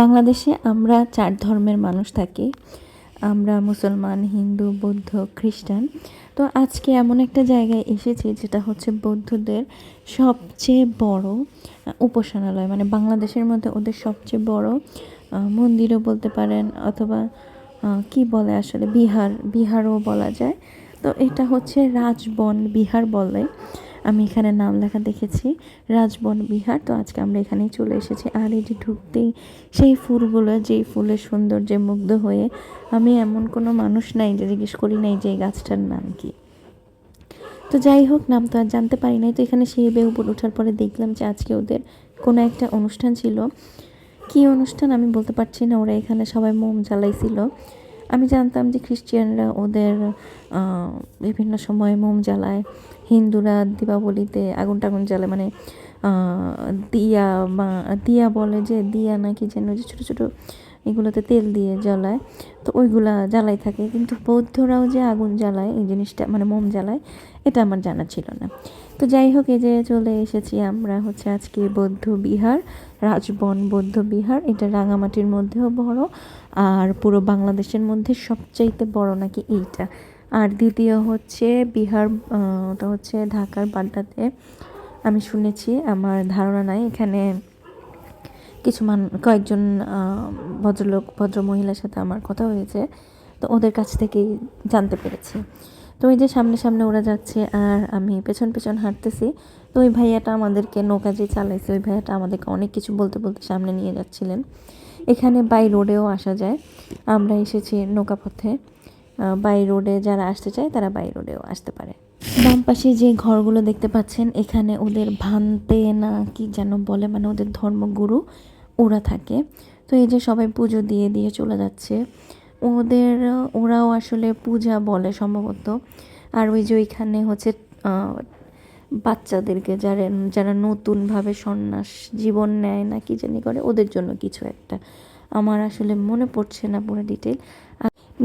বাংলাদেশে আমরা চার ধর্মের মানুষ থাকি। আমরা মুসলমান, হিন্দু, বৌদ্ধ, খ্রিস্টান। তো আজকে এমন একটা জায়গায় এসেছি যেটা হচ্ছে বৌদ্ধদের সবচেয়ে বড় উপাসনালয়। মানে বাংলাদেশের মধ্যে ওদের সবচেয়ে বড় মন্দিরও বলতে পারেন অথবা কি বলে আসলে, বিহার, বিহারও বলা যায়। তো এটা হচ্ছে রাজবন বিহার বলে। আমি এখানে নাম লেখা দেখেছি, রাজবন বিহার। তো আজকে আমরা এখানেই চলে এসেছি। আর যে ঢুকতেই সেই ফুলগুলো, যেই ফুলের সৌন্দর্যে মুগ্ধ হয়ে আমি এমন কোনো মানুষ নাই যে জিজ্ঞেস করি নাই যে এই গাছটার নাম কি। তো যাই হোক, নাম তো আর জানতে পারি নাই। তো এখানে সেই বে উপর ওঠার পরে দেখলাম যে আজকে ওদের কোনো একটা অনুষ্ঠান ছিল। কী অনুষ্ঠান আমি বলতে পারছি না, ওরা এখানে সবাই মোম জ্বালাইছিল। আমি জানতাম যে খ্রিস্টিয়ানরা ওদের বিভিন্ন সময় মোম জ্বালায়। হিন্দুরা দীপাবলিতে আগুন টাগুন জ্বালায় মানে দিয়া বা, দিয়া বলে যে, দিয়া নাকি যেন যে ছোটো ছোটো এগুলোতে তেল দিয়ে জ্বালায়, তো ওইগুলা জ্বালাই থাকে। কিন্তু বৌদ্ধরাও যে আগুন জ্বালায়, এই জিনিসটা মানে মোম জ্বালায়, এটা আমার জানা ছিল না। তো যাই হোক, এই যে চলে এসেছি আমরা হচ্ছে আজকে বৌদ্ধ বিহার, রাজবন বৌদ্ধ বিহার। এটা রাঙামাটির মধ্যেও বড়, আর পুরো বাংলাদেশের মধ্যে সবচাইতে বড় নাকি এইটা? আর দ্বিতীয় হচ্ছে বিহার ওটা হচ্ছে ঢাকার বাড্ডাতে। আমি শুনেছি, আমার ধারণা নাই। এখানে কিছু মান, কয়েকজন ভদ্রলোক, ভদ্র মহিলার সাথে আমার কথা হয়েছে। তো ওদের কাছ থেকেই জানতে পেরেছি। তো ওই যে সামনে সামনে ওরা যাচ্ছে আর আমি পেছন পেছন হাঁটতেছি। তো ওই ভাইয়াটা আমাদেরকে নৌকা যে চালাইছে, ওই ভাইয়াটা আমাদেরকে অনেক কিছু বলতে বলতে সামনে নিয়ে যাচ্ছিলেন। এখানে বাই রোডেও আসা যায়। আমরা এসেছি নৌকা পথে বাই রোডে যারা আসতে চায়, তারা বাই রোডেও আসতে পারে। বাম পাশে যে ঘরগুলো দেখতে পাচ্ছেন, এখানে ওদের ভান্তে না কি যেন বলে মানে ওদের ধর্মগুরু, ওরা থাকে। তো এই যে সবাই পুজো দিয়ে দিয়ে চলে যাচ্ছে। ওদের, ওরাও আসলে পূজা বলে সম্ভবত। আর ওই যে ওইখানে হচ্ছে বাচ্চাদেরকে যারা যারা নতুনভাবে সন্ন্যাস জীবন নেয় না কি জানি করে, ওদের জন্য কিছু একটা। আমার আসলে মনে পড়ছে না পুরো ডিটেল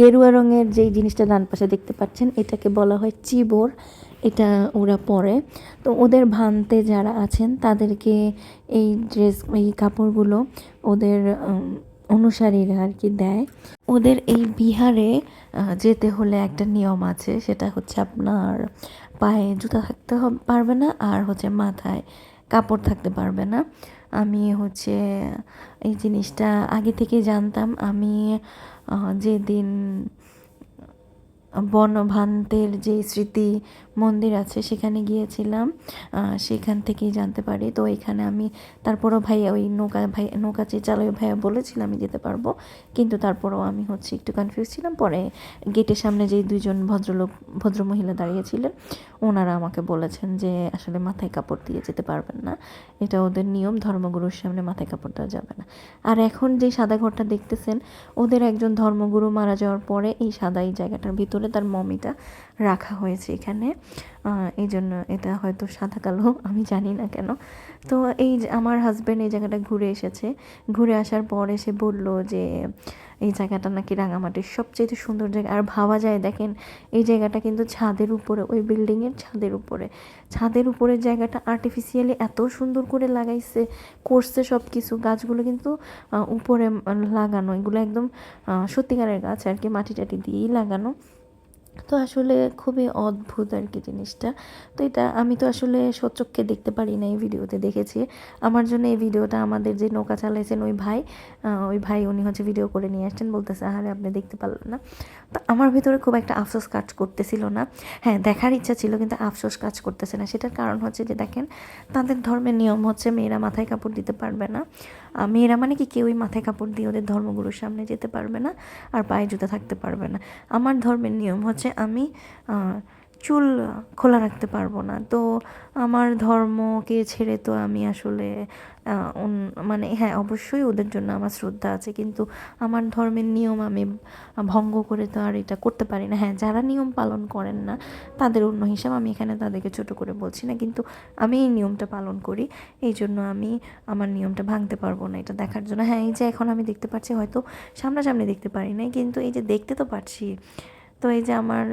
গেরুয়া রঙের যেই জিনিসটা ডান পাশে দেখতে পাচ্ছেন, এটাকে বলা হয় চিবর। এটা ওরা পরে। তো ওদের ভান্তে যারা আছেন, তাদেরকে এই ড্রেস, এই কাপড়গুলো ওদের অনুসারীরা আর কি দেয়। ওদের এই বিহারে যেতে হলে একটা নিয়ম আছে, সেটা হচ্ছে আপনার পায়ে জুতা থাকতে পারবে না, আর হচ্ছে মাথায় কাপড় থাকতে পারবে না। আমি হচ্ছে এই জিনিসটা আগে থেকে জানতাম। আমি যেদিন বনভান্তের যে স্মৃতি মন্দির আছে, সেখানে গিয়েছিলাম। সেখান থেকেই জানতে পারি। তো এখানে আমি তারপরও ভাইয়া ওই নৌকা, ভাই, নৌকা চেয়ে চালক ভাইয়া বলেছিল আমি যেতে পারব। কিন্তু তারপরও আমি হচ্ছে একটু কনফিউজ ছিলাম। পরে গেটের সামনে যে দুইজন ভদ্রলোক, ভদ্রমহিলা দাঁড়িয়েছিলেন ওনারা আমাকে বলেছেন যে আসলে মাথায় কাপড় দিয়ে যেতে পারবেন না। এটা ওদের নিয়ম, ধর্মগুরুর সামনে মাথায় কাপড় দেওয়া যাবে না। আর এখন যে সাদা ঘরটা দেখতেছেন, ওদের একজন ধর্মগুরু মারা যাওয়ার পরে এই সাদা এই জায়গাটার ভিতরে তার মমিটা রাখা হয়েছে এখানে। এই জন্য এটা হয়তো সাদা কালো, আমি জানি না কেন। তো এই আমার হাজব্যান্ড এই জায়গাটা ঘুরে এসেছে। ঘুরে আসার পর সে বলল যে, এই জায়গাটা নাকি রাঙামাটির সবচেয়ে সুন্দর জায়গা। আর ভাবা যায়, দেখেন, এই জায়গাটা কিন্তু ছাদের উপরে, ওই বিল্ডিংয়ের ছাদের উপরে। ছাদের উপরের জায়গাটা আর্টিফিশিয়ালি এত সুন্দর করে লাগাইছে, করছে সব কিছু গাছগুলো কিন্তু উপরে লাগানো, এগুলো একদম সত্যিকারের গাছ আর কি মাটি টাটি দিয়েই লাগানো। তো আসলে খুবই অদ্ভুত আর কি জিনিসটা। তো এটা আমি তো আসলে সচক্ষে দেখতে পারি না এই ভিডিওতে দেখেছি। আমার জন্য এই ভিডিওটা আমাদের যে নৌকা চালাইছেন ওই ভাই ওই ভাই উনি হচ্ছে ভিডিও করে নিয়ে আসছেন, বলতেছে, আহারে, আপনি দেখতে পারলেন না। তো আমার ভিতরে খুব একটা আফসোস কাজ করতেছিল না। হ্যাঁ দেখার ইচ্ছা ছিল কিন্তু আফসোস কাজ করতেছে না। সেটার কারণ হচ্ছে যে, দেখেন, তাদের ধর্মের নিয়ম হচ্ছে মেয়েরা মাথায় কাপড় দিতে পারবে না। মেয়েরা মানে কি কেউই মাথায় কাপড় দিয়ে ওদের ধর্মগুরুর সামনে যেতে পারবে না আর পায়ে জুতা থাকতে পারবে না। আমার ধর্মের নিয়ম হচ্ছে আমি চুল খোলা রাখতে পারব না। তো আমার ধর্মকে ছেড়ে তো আমি আসলে মানে হ্যাঁ অবশ্যই ওদের জন্য আমার শ্রদ্ধা আছে। কিন্তু আমার ধর্মের নিয়ম আমি ভঙ্গ করে তো আর এটা করতে পারি না। হ্যাঁ যারা নিয়ম পালন করেন না, তাদের অন্য হিসাব আমি এখানে তাদেরকে ছোট করে বলছি না। কিন্তু আমি এই নিয়মটা পালন করি, এই জন্য আমি আমার নিয়মটা ভাঙতে পারব না এটা দেখার জন্য। হ্যাঁ এই যে এখন আমি দেখতে পাচ্ছি হয়তো সামনাসামনি দেখতে পারি নাই, কিন্তু এই যে দেখতে তো পারছি তো এই যে আমার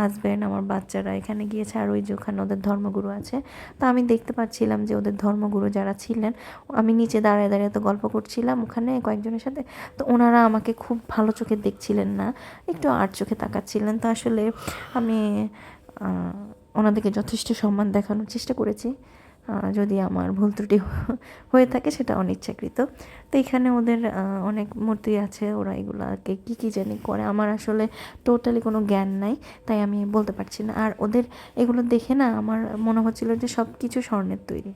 হাজব্যান্ড আমার বাচ্চারা এখানে গিয়েছে আর ওই যে ওখানে ওদের ধর্মগুরু আছে। তো আমি দেখতে পাচ্ছিলাম যে ওদের ধর্মগুরু যারা ছিলেন, আমি নিচে দাঁড়ায় দাঁড়িয়ে তো গল্প করছিলাম ওখানে কয়েকজনের সাথে। তো ওনারা আমাকে খুব ভালো চোখে দেখছিলেন না, একটু আট চোখে তাকাচ্ছিলেন। তো আসলে আমি ওনাদেরকে যথেষ্ট সম্মান দেখানোর চেষ্টা করেছি। যদি আমার ভুল ত্রুটি হয়ে থাকে সেটা অনিচ্ছাকৃত। তো এখানে ওদের অনেক মূর্তি আছে, ওরা এগুলাকে কী কী জানি করে। আমার আসলে টোটালি কোনো জ্ঞান নাই, তাই আমি বলতে পারছি না। আর ওদের এগুলো দেখে না আমার মনে হচ্ছিল যে সব কিছু স্বর্ণের তৈরি।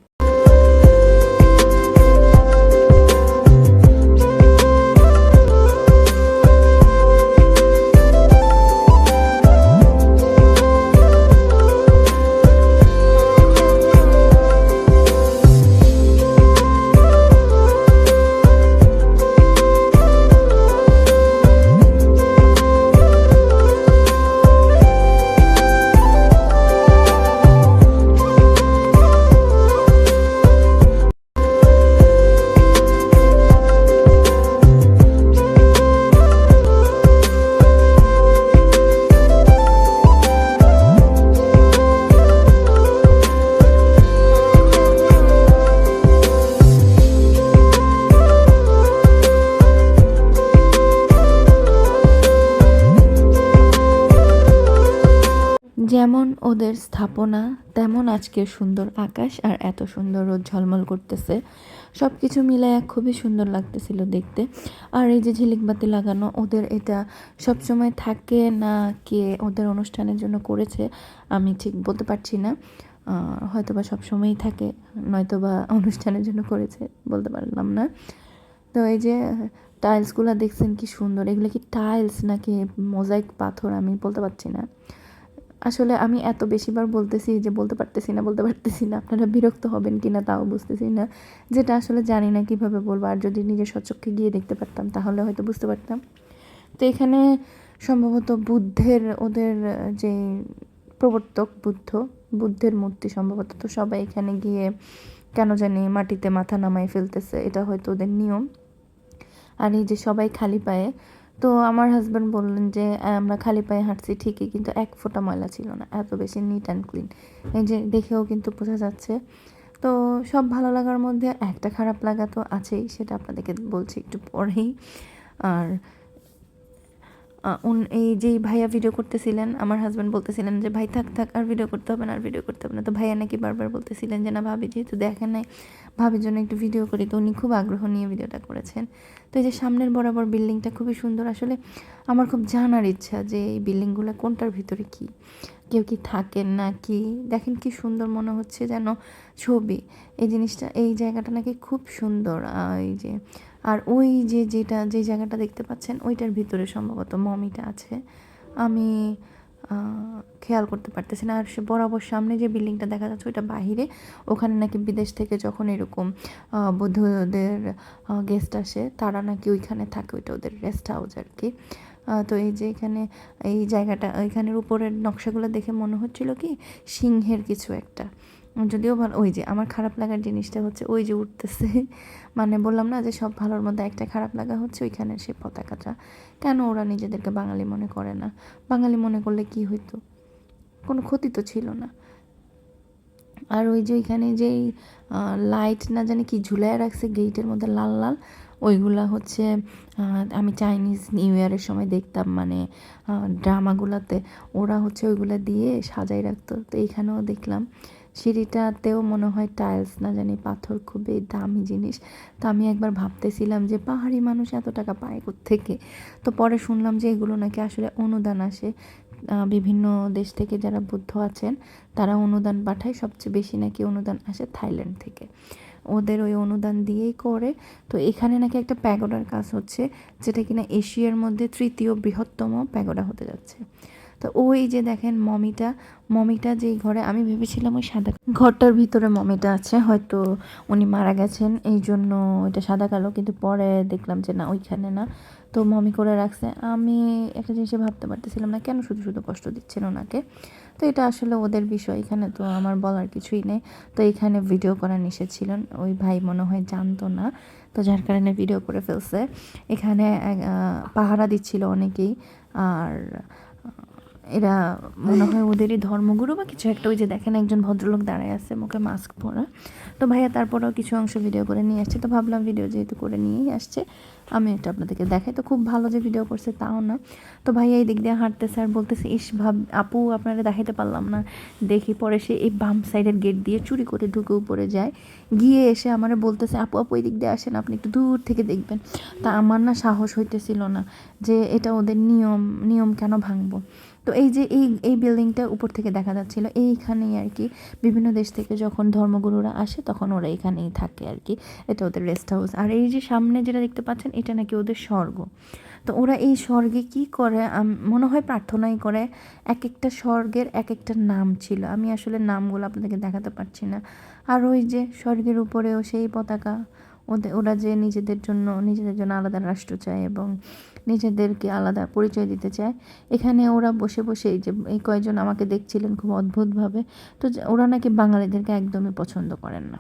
ওদের স্থাপনা তেমন আজকের সুন্দর আকাশ আর এত সুন্দর রোদ ঝলমল করতেছে। সব কিছু মিলায় খুবই সুন্দর লাগতেছিল দেখতে। আর এই যে ঝিলিকবাতি লাগানো ওদের এটা সব সময় থাকে না কে ওদের অনুষ্ঠানের জন্য করেছে আমি ঠিক বলতে পারছি না। আহ, হয়তো বা সবসময়ই থাকে নয়তো বা অনুষ্ঠানের জন্য করেছে বলতে পারলাম না। তো এই যে টাইলসগুলো দেখছেন কি সুন্দর এগুলো কি টাইলস নাকি মোজাইক পাথর আমি বলতে পারছি না। আসলে আমি এত বেশিবার বলতেছি যে বলতে পারতেছি না, বলতে পারতেছি না, আপনারা বিরক্ত হবেন কি না তাও বুঝতেছি না। যেটা আসলে জানি না কীভাবে বলব, আর যদি নিজের সচক্ষে গিয়ে দেখতে পারতাম, তাহলে হয়তো বুঝতে পারতাম। তো এখানে সম্ভবত বুদ্ধের, ওদের যে প্রবর্তক বুদ্ধ, বুদ্ধের মূর্তি সম্ভবত, তো সবাই এখানে গিয়ে কেন জানি মাটিতে মাথা নামায় ফেলতেছে, এটা হয়তো ওদের নিয়ম। আর এই যে সবাই খালি পায়ে তো আমার হাজব্যান্ড বললেন যে আমরা খালি পায়ে হাঁটছি ঠিকই, কিন্তু এক ফোঁটা ময়লা ছিল না, এত বেশি নিট অ্যান্ড ক্লিন এই যে দেখেও কিন্তু বোঝা যাচ্ছে। তো সব ভালো লাগার মধ্যে একটা খারাপ লাগা তো আছেই, সেটা আপনাদেরকে বলছি একটু পরেই। আর এই যেই ভাইয়া ভিডিও করতেছিলেন, আমার হাজব্যান্ড বলতেছিলেন যে, ভাই, থাক থাক, আর ভিডিও করতে হবে না, আর ভিডিও করতে হবে না। তো ভাইয়া নাকি বারবার বলতেছিলেন যে, না, ভাবি, যেহেতু দেখেন নাই, ভাবির জন্য একটু ভিডিও করি। তো উনি খুব আগ্রহ নিয়ে ভিডিওটা করেছেন। তো এই যে সামনের বরাবর বিল্ডিংটা খুবই সুন্দর। আসলে আমার খুব জানার ইচ্ছা যে, এই বিল্ডিংগুলো কোনটার ভিতরে কি? কেউ কি থাকেন না কি দেখেন কি সুন্দর মনে হচ্ছে যেন ছবি। এই জিনিসটা, এই জায়গাটা নাকি খুব সুন্দর। এই যে আর ওই যে যেটা, যে জায়গাটা দেখতে পাচ্ছেন, ওইটার ভিতরে সম্ভবত মমিটা আছে। আমি খেয়াল করতে পারতেছি না। আর সে বরাবর সামনে যে বিল্ডিংটা দেখা যাচ্ছে, ওইটা বাহিরে। ওখানে নাকি বিদেশ থেকে যখন এরকম বৌদ্ধদের গেস্ট আসে, তারা নাকি ওইখানে থাকে, ওইটা ওদের রেস্ট হাউস আর কি। তো এই যে এখানে, এই জায়গাটা, এখানের উপরের নকশাগুলো দেখে মনে হচ্ছিল কি, সিংহের কিছু একটা। যদিও ভালো, ওই যে আমার খারাপ লাগার জিনিসটা হচ্ছে ওই যে উঠতেছে। মানে বললাম না যে সব ভালোর মধ্যে একটা খারাপ লাগা হচ্ছে, ওইখানে সে পতাকাটা। কেন ওরা নিজেদেরকে বাঙালি মনে করে না? বাঙালি মনে করলে কি হইতো? কোনো ক্ষতি তো ছিল না। আর ওই যে ওইখানে যেই লাইট না জানি কি ঝুলায় রাখছে গেটের মধ্যে লাল লাল, ওইগুলা হচ্ছে আমি চাইনিজ নিউ ইয়ারের সময় দেখতাম মানে ড্রামাগুলোতে ওরা হচ্ছে ওইগুলা দিয়ে সাজাই রাখতো। তো এইখানেও দেখলাম সিঁড়িটাতেও মনে হয় টাইলস না জানি, পাথর খুবই দামি জিনিস। তো আমি একবার ভাবতেছিলাম যে পাহাড়ি মানুষ এত টাকা পায় থেকে তো পরে শুনলাম যে এগুলো নাকি আসলে অনুদান আসে। বিভিন্ন দেশ থেকে যারা বুদ্ধ আছেন, তারা অনুদান পাঠায়। সবচেয়ে বেশি নাকি অনুদান আসে থাইল্যান্ড থেকে। ওদের ওই অনুদান দিয়েই করে। তো এখানে নাকি একটা প্যাগোডার কাজ হচ্ছে, যেটা কিনা এশিয়ার মধ্যে তৃতীয় বৃহত্তম প্যাগোডা হতে যাচ্ছে। তো ওই যে দেখেন মমিটা মমিটা যেই ঘরে, আমি ভেবেছিলাম ওই সাদা ঘরটার ভিতরে মমিটা আছে, হয়তো উনি মারা গেছেন, এই জন্য এটা সাদা কালো, কিন্তু পরে দেখলাম যে না, ওইখানে না। তো মমি করে রাখছে। আমি একটা জিনিসে ভাবতে পারতেছিলাম না, কেন শুধু শুধু কষ্ট দিচ্ছেন ওনাকে? তো এটা আসলে ওদের বিষয়, এখানে তো আমার বলার কিছুই নেই। তো এখানে ভিডিও করা নিষেধ ছিলেন ওই ভাই মনে হয় জানতো না, তো যার কারণে ভিডিও করে ফেলছে। এখানে পাহারা দিচ্ছিল অনেকেই, আর এরা মনে হয় ওদেরই ধর্মগুরু বা কিছু একটা, ওই যে দেখেন একজন ভদ্রলোক দাঁড়ায় আছে, মুখে মাস্ক পরা। তো ভাইয়া তারপরেও কিছু অংশ ভিডিও করে নিয়ে আসছে। তো ভাবলাম ভিডিও যেহেতু করে নিয়েই আসছে, আমি এটা আপনাদেরকে দেখাই। তো খুব ভালো যে ভিডিও করছে তাও না। তো ভাইয়া এই দিক দিয়ে হাঁটতেছে আর বলতেছে, ইস ভাব, আপু আপনারা দেখাইতে পারলাম না। দেখি পরে সে এই বাম সাইডের গেট দিয়ে চুরি করে ঢুকে উপরে যায়। গিয়ে এসে আমার বলতেছে, আপু আপু এই দিক দিয়ে আসেন, আপনি একটু দূর থেকে দেখবেন। তা আমার না সাহস হইতেছিল না যে এটা ওদের নিয়ম নিয়ম কেন ভাঙবো? তো এই যে এই এই বিল্ডিংটা উপর থেকে দেখা যাচ্ছিল, এইখানেই আর কি বিভিন্ন দেশ থেকে যখন ধর্মগুরুরা আসে তখন ওরা এখানেই থাকে আর কি এটা ওদের রেস্ট হাউস আর এই যে সামনে যেটা দেখতে পাচ্ছেন, এটা নাকি ওদের স্বর্গ। তো ওরা এই স্বর্গে কি করে? মনে হয় প্রার্থনাই করে। এক একটা স্বর্গের এক একটা নাম ছিল। আমি আসলে নামগুলো আপনাদেরকে দেখাতে পারছি না। আর ওই যে স্বর্গের উপরেও সেই পতাকা। ওদের ওরা যে নিজেদের জন্য নিজেদের জন্য আলাদা রাষ্ট্র চায় এবং নিজেদেরকে আলাদা পরিচয় দিতে চায়। এখানে ওরা বসে বসে এই যে, এই কয়েকজন আমাকে দেখছিলেন খুব অদ্ভুতভাবে। তো ওরা নাকি বাঙালিদেরকে একদমই পছন্দ করেন না।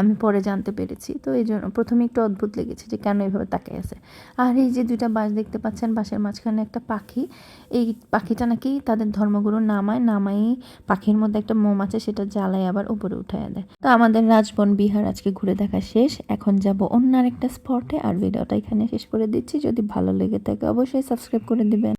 আমি পরে জানতে পেরেছি। তো এই জন্য প্রথমে একটু অদ্ভুত লেগেছে যে কেন এইভাবে তাকিয়ে আছে। আর এই যে দুইটা বাস দেখতে পাচ্ছেন বাসের মাঝখানে একটা পাখি। এই পাখিটা নাকি তাদের ধর্মগুরু নামায় নামাই পাখির মধ্যে একটা মোম আছে, সেটা জ্বালায় আবার উপরে উঠায় দেয়। তো আমাদের রাজবন বিহার আজকে ঘুরে দেখা শেষ। এখন যাব অন্য আরেকটা স্পটে, আর ভিডিওটা এখানে শেষ করে দিচ্ছি। যদি ভালো লেগে থাকে, অবশ্যই সাবস্ক্রাইব করে দিবেন।